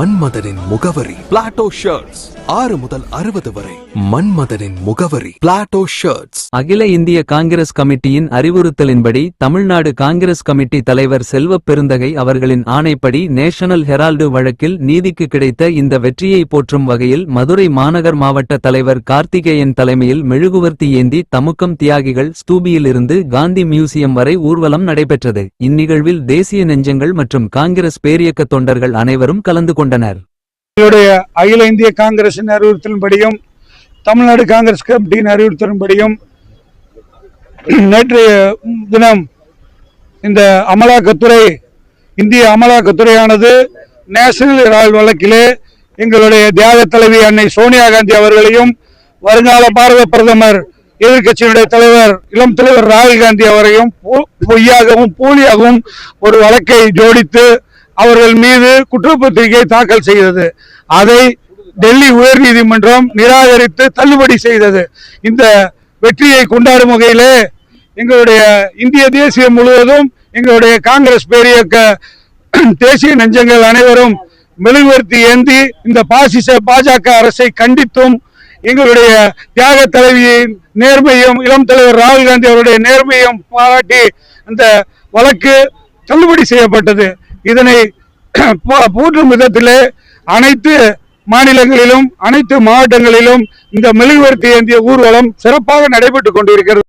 மன்மதனின் முகவரி Plato shirts ஆறு முதல் அறுபது வரை மன்மதனின் முகவரி பிளாட்டோ ஷர்ட்ஸ் அகில இந்திய காங்கிரஸ் கமிட்டியின் அறிவுறுத்தலின்படி தமிழ்நாடு காங்கிரஸ் கமிட்டி தலைவர் செல்வ பெருந்தகை அவர்களின் ஆணைப்படி நேஷனல் ஹெரால்டு வழக்கில் நீதிக்கு கிடைத்த இந்த வெற்றியை போற்றும் வகையில் மதுரை மாநகர் மாவட்ட தலைவர் கார்த்திகேயன் தலைமையில் மெழுகுவர்த்தி ஏந்தி தமுக்கம் தியாகிகள் ஸ்தூபியிலிருந்து காந்தி மியூசியம் வரை ஊர்வலம் நடைபெற்றது. இந்நிகழ்வில் தேசிய நெஞ்சங்கள் மற்றும் காங்கிரஸ் பேரியக்க தொண்டர்கள் அனைவரும் கலந்து கொண்டனர். கொண்டனர். அகில இந்திய காங்கிரசின் அறிவுறுத்தலின்படியும் தமிழ்நாடு காங்கிரஸ் கமிட்டியின் அறிவுறுத்தலின்படியும் நேற்றைய தினம் இந்த அமலாக்கத்துறை இந்திய அமலாக்கத்துறையானது நேஷனல் ஹெரால்டு வழக்கிலே எங்களுடைய தியாக தலைவி அன்னை சோனியா காந்தி அவர்களையும் வருங்கால பாரத பிரதமர் எதிர்கட்சியினுடைய தலைவர் இளம் தலைவர் ராகுல் காந்தி அவரையும் பொய்யாகவும் போலியாகவும் ஒரு வழக்கை ஜோடித்து அவர்கள் மீது குற்றப்பத்திரிகை தாக்கல் செய்தது. அதை டெல்லி உயர்நீதிமன்றம் நிராகரித்து தள்ளுபடி செய்தது. இந்த வெற்றியை கொண்டாடும் வகையிலே எங்களுடைய இந்திய தேசியம் முழுவதும் எங்களுடைய காங்கிரஸ் பேரியக்க தேசிய நெஞ்சங்கள் அனைவரும் மெழுகுவர்த்தி ஏந்தி இந்த பாசிச பாஜக அரசை கண்டித்தும் எங்களுடைய தியாக தலைவியின் நேர்மையும் இளம் தலைவர் ராகுல் காந்தி அவருடைய நேர்மையும் பாராட்டி அந்த வழக்கு தள்ளுபடி செய்யப்பட்டது. இதனை போற்றும் விதத்திலே அனைத்து மாநிலங்களிலும் அனைத்து மாவட்டங்களிலும் இந்த மெழுகுவர்த்தி ஏந்திய ஊர்வலம் சிறப்பாக நடைபெற்றுக் கொண்டிருக்கிறது